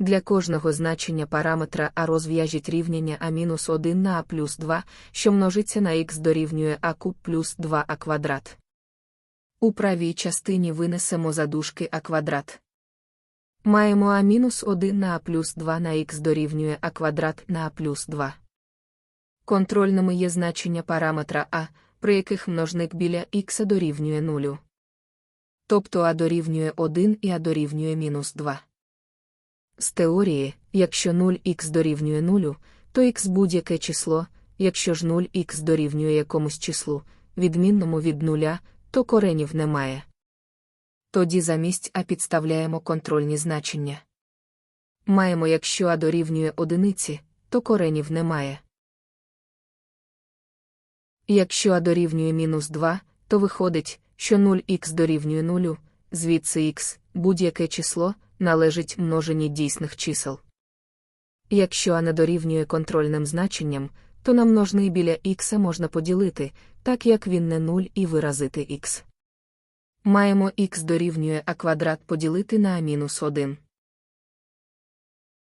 Для кожного значення параметра А розв'яжіть рівняння А-1 на А плюс 2, що множиться на х дорівнює А куб плюс 2а квадрат. У правій частині винесемо задушки А квадрат. Маємо А-1 на А плюс 2 на х дорівнює А квадрат на А плюс 2. Контрольними є значення параметра А, при яких множник біля х дорівнює 0. Тобто А дорівнює 1 і А дорівнює мінус 2. З теорії, якщо 0х дорівнює 0, то х будь-яке число, якщо ж 0х дорівнює якомусь числу, відмінному від нуля, то коренів немає. Тоді замість А підставляємо контрольні значення. Маємо, якщо А дорівнює одиниці, то коренів немає. Якщо А дорівнює мінус 2, то виходить, що 0х дорівнює 0, звідси х, будь-яке число, належить множині дійсних чисел. Якщо А не дорівнює контрольним значенням, то на множний біля х можна поділити, так як він не 0 і виразити х. Маємо х дорівнює а квадрат поділити на а мінус 1.